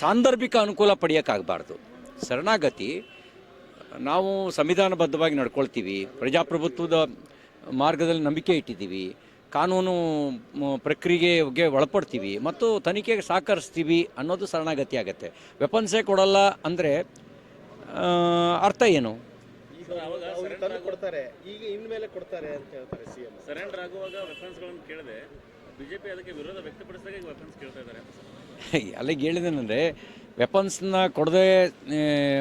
ಸಾಂದರ್ಭಿಕ ಅನುಕೂಲ ಪಡೆಯೋಕ್ಕಾಗಬಾರ್ದು. ಶರಣಾಗತಿ ನಾವು ಸಂವಿಧಾನಬದ್ಧವಾಗಿ ನಡ್ಕೊಳ್ತೀವಿ ಪ್ರಜಾಪ್ರಭುತ್ವದ ಮಾರ್ಗದಲ್ಲಿ ನಂಬಿಕೆ ಇಟ್ಟಿದ್ದೀವಿ ಕಾನೂನು ಪ್ರಕ್ರಿಯೆಗೆ ಒಳಪಡ್ತೀವಿ ಮತ್ತು ತನಿಖೆಗೆ ಸಹಕರಿಸ್ತೀವಿ ಅನ್ನೋದು ಶರಣಾಗತಿ ಆಗುತ್ತೆ. ವೆಪನ್ಸೇ ಕೊಡಲ್ಲ ಅಂದರೆ ಅರ್ಥ ಏನು? ಕೊಡ್ತಾರೆ. ಈಗ ಇನ್ಮೇಲೆ ಕೊಡ್ತಾರೆ ಅಂತ ಹೇಳ್ತಾರೆ ಸಿಎಂ ಸರೆಂಡರ್ ಆಗುವಾಗ ವೆಪನ್ಸ್ಗಳನ್ನು ಕೇಳಿದೆ ಬಿಜೆಪಿ ಅದಕ್ಕೆ ವಿರೋಧ ವ್ಯಕ್ತಪಡಿಸಿದಾಗ ವೆಪನ್ಸ್ ಕೇಳ್ತಾ ಇದ್ದಾರೆ. ಅಲ್ಲಿಗೆ ಹೇಳಿದೇನೆಂದರೆ ವೆಪನ್ಸ್ನ ಕೊಡದೆ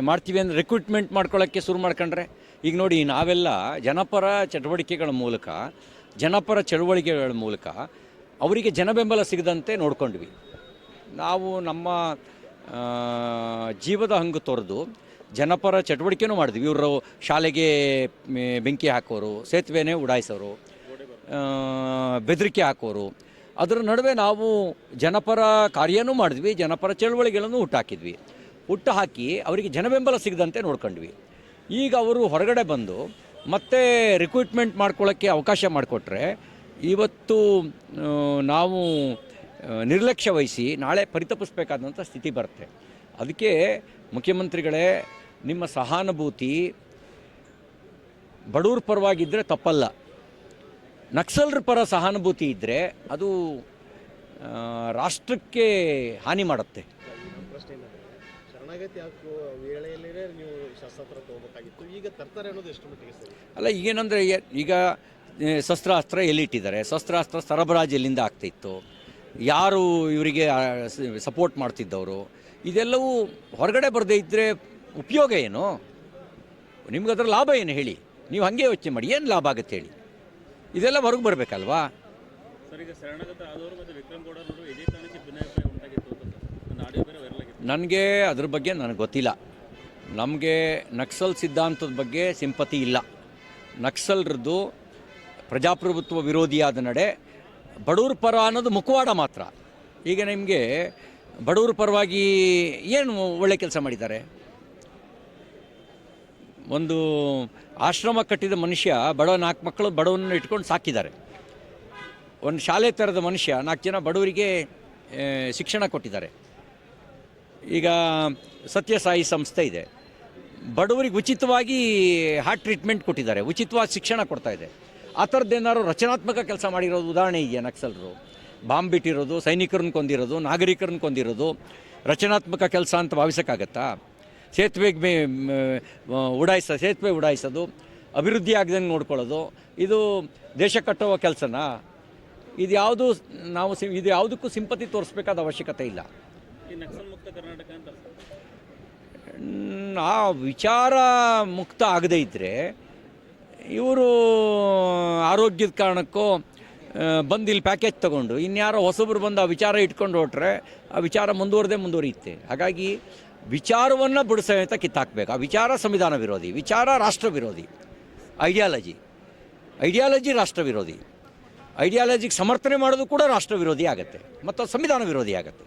ಮಾಡ್ತೀವಿ ಅಂದರೆ ರಿಕ್ರೂಟ್ಮೆಂಟ್ ಮಾಡ್ಕೊಳ್ಳೋಕ್ಕೆ ಶುರು ಮಾಡ್ಕೊಂಡ್ರೆ, ಈಗ ನೋಡಿ ನಾವೆಲ್ಲ ಜನಪರ ಚಟುವಟಿಕೆಗಳ ಮೂಲಕ, ಜನಪರ ಚಳುವಳಿಕೆಗಳ ಮೂಲಕ ಅವರಿಗೆ ಜನಬೆಂಬಲ ಸಿಗದಂತೆ ನೋಡ್ಕೊಂಡ್ವಿ. ನಾವು ನಮ್ಮ ಜೀವದ ಹಂಗು ತೊರೆದು ಜನಪರ ಚಟುವಟಿಕೆನೂ ಮಾಡಿದ್ವಿ. ಇವರು ಶಾಲೆಗೆ ಬೆಂಕಿ ಹಾಕೋರು, ಸೇತುವೆನೇ ಉಡಾಯಿಸೋರು ಬೆದರಿಕೆ ಹಾಕೋರು ಅದರ ನಡುವೆ ನಾವು ಜನಪರ ಕಾರ್ಯನೂ ಮಾಡಿದ್ವಿ, ಜನಪರ ಚಳುವಳಿಗಳನ್ನು ಹುಟ್ಟಾಕಿದ್ವಿ. ಹುಟ್ಟು ಹಾಕಿ ಅವರಿಗೆ ಜನಬೆಂಬಲ ಸಿಗದಂತೆ ನೋಡ್ಕೊಂಡ್ವಿ. ಈಗ ಅವರು ಹೊರಗಡೆ ಬಂದು ಮತ್ತೆ ರಿಕ್ರೂಟ್ಮೆಂಟ್ ಮಾಡ್ಕೊಳ್ಳೋಕ್ಕೆ ಅವಕಾಶ ಮಾಡಿಕೊಟ್ರೆ, ಇವತ್ತು ನಾವು ನಿರ್ಲಕ್ಷ್ಯ ವಹಿಸಿ ನಾಳೆ ಪರಿತಪಿಸ್ಬೇಕಾದಂಥ ಸ್ಥಿತಿ ಬರುತ್ತೆ. ಅದಕ್ಕೆ ಮುಖ್ಯಮಂತ್ರಿಗಳೇ, ನಿಮ್ಮ ಸಹಾನುಭೂತಿ ಬಡವ್ರ ಪರವಾಗಿದ್ದರೆ ತಪ್ಪಲ್ಲ. ನಕ್ಸಲರ ಪರ ಸಹಾನುಭೂತಿ ಇದ್ದರೆ ಅದು ರಾಷ್ಟ್ರಕ್ಕೆ ಹಾನಿ ಮಾಡುತ್ತೆ. ಅಲ್ಲ ಈಗೇನಂದರೆ ಈಗ ಶಸ್ತ್ರಾಸ್ತ್ರ ಎಲ್ಲಿಟ್ಟಿದ್ದಾರೆ? ಶಸ್ತ್ರಾಸ್ತ್ರ ಸರಬರಾಜು ಎಲ್ಲಿಂದ ಆಗ್ತಿತ್ತು? ಯಾರು ಇವರಿಗೆ ಸಪೋರ್ಟ್ ಮಾಡ್ತಿದ್ದವರು? ಇದೆಲ್ಲವೂ ಹೊರಗಡೆ ಬರದೇ ಇದ್ದರೆ ಉಪಯೋಗ ಏನು? ನಿಮ್ಗೆ ಅದರ ಲಾಭ ಏನು ಹೇಳಿ? ನೀವು ಹಾಗೆ ಯೋಚನೆ ಮಾಡಿ ಏನು ಲಾಭ ಆಗುತ್ತೆ ಹೇಳಿ? ಇದೆಲ್ಲ ಹೊರಗೆ ಬರಬೇಕಲ್ವಾ? ನನಗೆ ಅದ್ರ ಬಗ್ಗೆ ನನಗೆ ಗೊತ್ತಿಲ್ಲ. ನಮಗೆ ನಕ್ಸಲ್ ಸಿದ್ಧಾಂತದ ಬಗ್ಗೆ ಸಿಂಪತಿ ಇಲ್ಲ. ನಕ್ಸಲ್ರದ್ದು ಪ್ರಜಾಪ್ರಭುತ್ವ ವಿರೋಧಿಯಾದ ನಡೆ ಬಡವ್ರ ಪರ ಅನ್ನೋದು ಮುಖವಾಡ ಮಾತ್ರ. ಈಗ ನಿಮಗೆ ಬಡವ್ರ ಪರವಾಗಿ ಏನು ಒಳ್ಳೆ ಕೆಲಸ ಮಾಡಿದ್ದಾರೆ? ಒಂದು ಆಶ್ರಮ ಕಟ್ಟಿದ ಮನುಷ್ಯ, ಬಡವ ನಾಲ್ಕು ಮಕ್ಕಳು ಬಡವನ್ನ ಇಟ್ಕೊಂಡು ಸಾಕಿದ್ದಾರೆ. ಒಂದು ಶಾಲೆ ಥರದ ಮನುಷ್ಯ ನಾಲ್ಕು ಜನ ಬಡವರಿಗೆ ಶಿಕ್ಷಣ ಕೊಟ್ಟಿದ್ದಾರೆ. ಈಗ ಸತ್ಯಸಾಯಿ ಸಂಸ್ಥೆ ಇದೆ. ಬಡವರಿಗೆ ಉಚಿತವಾಗಿ ಹಾರ್ಟ್ ಟ್ರೀಟ್ಮೆಂಟ್ ಕೊಟ್ಟಿದ್ದಾರೆ ಉಚಿತವಾಗಿ ಶಿಕ್ಷಣ ಕೊಡ್ತಾ ಇದೆ. ಆ ಥರದ್ದು ಏನಾದ್ರು ರಚನಾತ್ಮಕ ಕೆಲಸ ಮಾಡಿರೋದು ಉದಾಹರಣೆ ಇದೆಯಾ ನಕ್ಸಲರು? ಬಾಂಬ್ ಬಿಟ್ಟಿರೋದು, ಸೈನಿಕರನ್ನ ಕೊಂದಿರೋದು, ನಾಗರಿಕರನ್ನ ಕೊಂದಿರೋದು, ರಚನಾತ್ಮಕ ಕೆಲಸ ಅಂತ ಭಾವಿಸೋಕ್ಕಾಗತ್ತಾ? ಸೇತುವೆಗೆ ಉಡಾಯಿಸ ಸೇತುವೆ ಉಡಾಯಿಸೋದು ಅಭಿವೃದ್ಧಿ ಆಗದಂಗೆ ನೋಡ್ಕೊಳ್ಳೋದು ಇದು ದೇಶ ಕಟ್ಟುವ ಕೆಲಸನ? ಇದು ಯಾವುದು ನಾವು ಸಿ ಇದು ಯಾವುದಕ್ಕೂ ಸಿಂಪತಿ ತೋರಿಸ್ಬೇಕಾದ ಅವಶ್ಯಕತೆ ಇಲ್ಲ. ಆ ವಿಚಾರ ಮುಕ್ತ ಆಗದೇ ಇದ್ದರೆ ಇವರು ಆರೋಗ್ಯದ ಕಾರಣಕ್ಕೂ ಬಂದು ಇಲ್ಲಿ ಪ್ಯಾಕೇಜ್ ತಗೊಂಡು ಇನ್ಯಾರೋ ಹೊಸಬ್ರು ಬಂದು ಆ ವಿಚಾರ ಇಟ್ಕೊಂಡು ಹೊಟ್ರೆ ಆ ವಿಚಾರ ಮುಂದುವರೆದೇ ಮುಂದುವರಿಯುತ್ತೆ. ಹಾಗಾಗಿ ವಿಚಾರವನ್ನು ಬಿಡು ಸಮೇತ ಕಿತ್ತಾಕ್ಬೇಕು. ಆ ವಿಚಾರ ಸಂವಿಧಾನ ವಿರೋಧಿ, ವಿಚಾರ ರಾಷ್ಟ್ರ ವಿರೋಧಿ, ಐಡಿಯಾಲಜಿ ಐಡಿಯಾಲಜಿ ರಾಷ್ಟ್ರ ವಿರೋಧಿ. ಐಡಿಯಾಲಜಿಗೆ ಸಮರ್ಥನೆ ಮಾಡೋದು ಕೂಡ ರಾಷ್ಟ್ರ ವಿರೋಧಿ ಆಗುತ್ತೆ ಮತ್ತು ಸಂವಿಧಾನ ವಿರೋಧಿ ಆಗುತ್ತೆ.